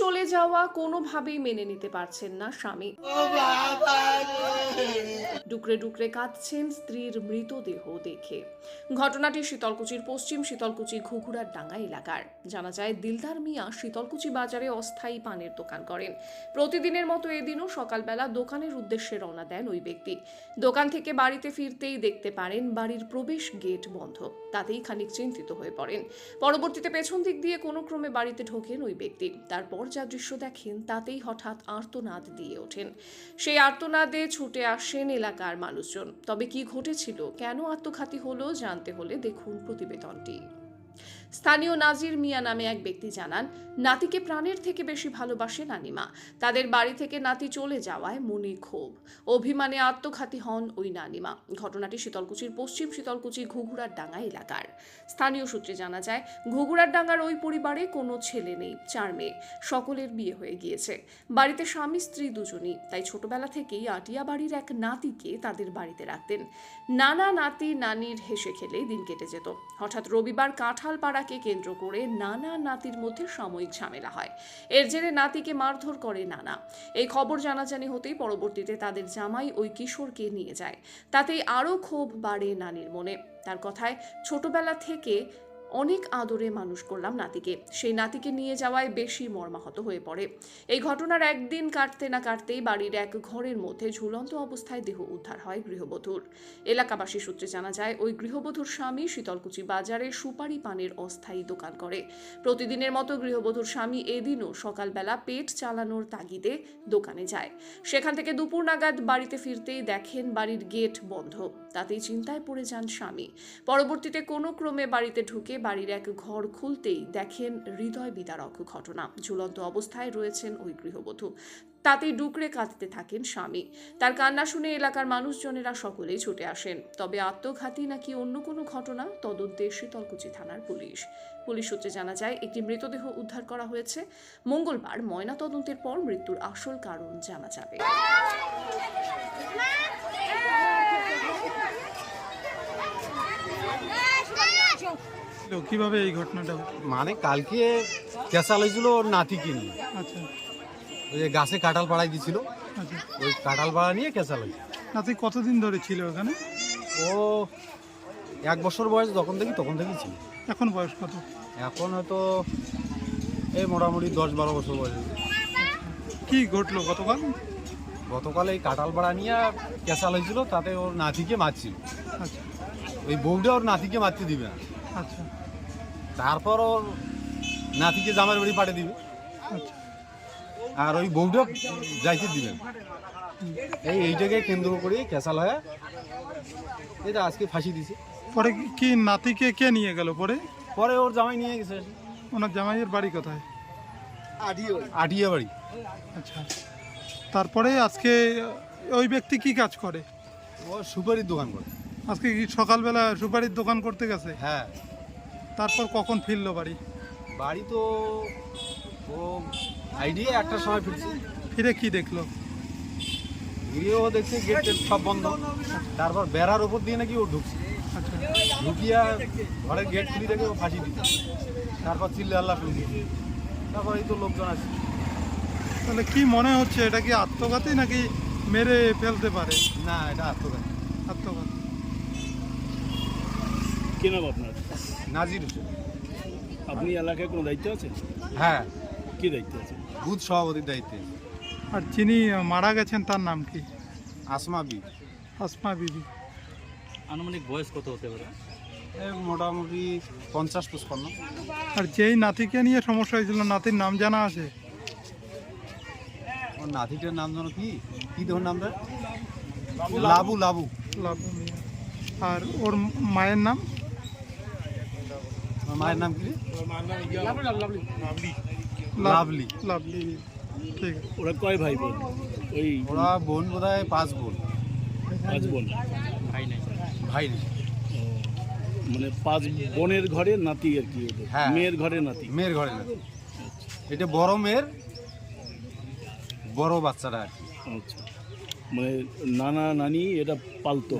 চলে যাওয়া কোনোভাবেই মেনে নিতে পারছেন না স্বামী। ডুকরে ডুকরে কাঁদছেন স্ত্রীর মৃতদেহ দেখে। ঘটনাটি শীতলকুচির পশ্চিম শীতলকুচি ঘুঘুরার ডাঙ্গা এলাকার। জানা যায়, দিলদার মিয়া শীতলকুচি বাজারে অস্থায়ী পানের দোকান করেন। প্রতিদিনের মতো এদিনও সকালবেলা দোকানের উদ্দেশ্যে রওনা দেন ওই ব্যক্তি। দোকান থেকে বাড়িতে ফিরতেই দেখতে পারেন, বাড়ির প্রবেশ গেট বন্ধ। তাতেই খানিক চিন্তিত হয়ে পড়েন। পরবর্তীতে পেছন দিক দিয়ে কোনো ক্রমে বাড়িতে ঢোকেন ওই ব্যক্তি। তারপর যা দৃশ্য দেখেন, তাতেই হঠাৎ আর্তনাদ দিয়ে ওঠেন। সেই আর্তনাদে ছুটে আসেন এলাকার মানুষজন। তবে কি ঘটেছিল, কেন আত্মঘাতী হলো জানতে হলে দেখুন প্রতিবেদনটি। স্থানীয় নাজির মিয়া নামে এক ব্যক্তি জানান, নাতিকে প্রাণের থেকে বেশি ভালোবাসে নানিমা। তাদের বাড়ি থেকে নাতি চলে যাওয়ায় মনে ক্ষোভ। অভিমানে আত্মঘাতী হন ওই নানিমা। ঘটনাটি শীতলকুচির পশ্চিম শীতলকুচি ঘুঘুরার ডাঙ্গা এলাকার। স্থানীয় সূত্রে জানা যায় ঘুঘুরার ডাঙ্গার ওই পরিবারে কোনো ছেলে নেই, চার মেয়ে। সকলের বিয়ে হয়ে গিয়েছে। বাড়িতে স্বামী, স্ত্রী দুজনই। তাই ছোটবেলা থেকেই আটিয়া বাড়ির এক নাতিকে তাদের বাড়িতে রাখতেন। নানা নাতি নানির হেসে খেলেই দিন কেটে যেত। হঠাৎ রবিবার কাঁঠাল পাড়াকে কেন্দ্র করে নানা নাতির মধ্যে সাময়িক ঝামেলা হয়। এর জেরে নাতিকে মারধর করে নানা। এই খবর জানাজানি হতেই পরবর্তীতে তাদের জামাই ওই কিশোরকে নিয়ে যায়। তাতেই আরও ক্ষোভ বাড়ে নানির মনে। তার কথায়, ছোটবেলা থেকে অনেক আদরে মানুষ করলাম নাতিকে। সেই নাতিকে নিয়ে যাওয়ায় বেশি মর্মাহত হয়ে পড়ে। এই ঘটনার একদিন কাটতে না কাটতেই বাড়ির এক ঘরের মধ্যে ঝুলন্ত অবস্থায় দেহ উদ্ধার হয় গৃহবধূর। এলাকাবাসী সূত্রে জানা যায়, ওই গৃহবধূর স্বামী শীতলকুচি বাজারে সুপারি পানের অস্থায়ী দোকান করে। প্রতিদিনের মতো গৃহবধূর স্বামী এদিনও সকালবেলা পেট চালানোর তাগিদে দোকানে যায়। সেখান থেকে দুপুর নাগাদ বাড়িতে ফিরতেই দেখেন বাড়ির গেট বন্ধ। তাতেই চিন্তায় পড়ে যান স্বামী। পরবর্তীতে কোনো ক্রমে বাড়িতে ঢুকে বাড়ির এক ঘর খুলতেই দেখেন হৃদয় বিদারক ঘটনা। ঝুলন্ত অবস্থায় রয়েছেন ওই গৃহবধূ। তাতেই ডুকরে কাঁদতে থাকেন স্বামী। তার কান্না শুনে এলাকার মানুষজনেরা সকলেই ছুটে আসেন। তবে আত্মঘাতী নাকি অন্য কোনো ঘটনা তদন্তে শীতলকুচি থানার পুলিশ। পুলিশ সূত্রে জানা যায়, একটি মৃতদেহ উদ্ধার করা হয়েছে। মঙ্গলবার ময়না তদন্তের পর মৃত্যুর আসল কারণ জানা যাবে। তো কীভাবে এই ঘটনাটা মানে কালকে কেঁচা লইছিল ওর নাতিকে নিয়ে। আচ্ছা। ওই যে গাছে কাঁঠাল পাড়াই দিছিল আচ্ছা। ওই কাঁঠাল পাড়া নিয়ে কেঁচা লইছে নাতি কতদিন ধরে ছিল ওখানে? ও এক বছর বয়স যখন দেখি তখন থেকে ছিল। এখন বয়স কত? এখন হয়তো এই মোটামুটি দশ বারো বছর বয়স। কি ঘটলো গতকাল? গতকাল এই কাঁঠাল পাড়া নিয়ে কেঁচা লইছিল তাতে ওর নাতিকে মারছিল। আচ্ছা। ওই বউটা ওর নাতিকে মারতে দিবে না। আচ্ছা। তারপর ওর নাতিকে জামার বাড়ি পাঠিয়ে দিবে। আচ্ছা। আর ওই বউটা যাইতে দিবে। না। এই এইটাকে কেন্দ্র করে কেঁচাল হয়ে এটা আজকে ফাঁসি দিছে। পরে কি- কি নাতিকে কে নিয়ে গেল পরে? পরে ওর জামাই নিয়ে গেছে। ওনার জামাইয়ের বাড়ি কোথায়? আটিয়া বাড়ি। আচ্ছা। তারপরে আজকে ওই ব্যক্তি কি কাজ করে? ও সুপারির দোকান করে। আজকে কি সকালবেলা সুপারির দোকান করতে গেছে? হ্যাঁ। তারপর কখন ফিরলো বাড়ি? বাড়ি তো ও আইডিয়া একটার সময় ফিরছে। ফিরে কি দেখল? গিয়ে ও দেখছে গেট সব বন্ধ। তারপর বেড়ার উপর দিয়ে নাকি ও ঢুকছে। আচ্ছা। ঢুকিয়া ঘরের গেট খুলি রেখে ও ফাঁসি দিচ্ছে তারপর চিল্লে আল্লাহ শুনছে তারপর এই তো লোকজন আছে তাহলে কি মনে হচ্ছে এটা কি আত্মঘাতী নাকি মেরে ফেলতে পারে? না এটা আত্মঘাতী। আত্মঘাতী। কি নাম আপনার? নাজির। হোসেন আপনি এলাকায় কোনো দায়িত্ব আছে হ্যাঁ। কি দায়িত্ব আছে বুথ সভাপতির দায়িত্বে। আর যিনি মারা গেছেন তার নাম কি? আসমা বি আসমা বিবি। আনুমানিক বয়স কত হতে পারে? মোটামুটি পঞ্চাশ পঁচপান্ন। আর যেই নাতিকে নিয়ে সমস্যা হয়েছিল নাতির নাম জানা আছে? ওর নাতিটার নাম যেন কি? কি তোর নামটা লাবু। লাবু লাবু। আর ওর মায়ের নাম? মায়ের নাম কি? লাভলি। লাভলি। ঠিক ওরা কয় ভাই বোন? ওই ওরা বোন বোধ হয় পাঁচ বোন। পাঁচ বোন। ভাই নেই। ও, মানে পাঁচ বোনের ঘরে নাতি আর কি হ্যাঁ। মেয়ের ঘরে নাতি? মেয়ের ঘরে না এটা বড় মেয়ের বড় বাচ্চাটা আর কি। আচ্ছা। মানে নানা নানি এটা পালতো?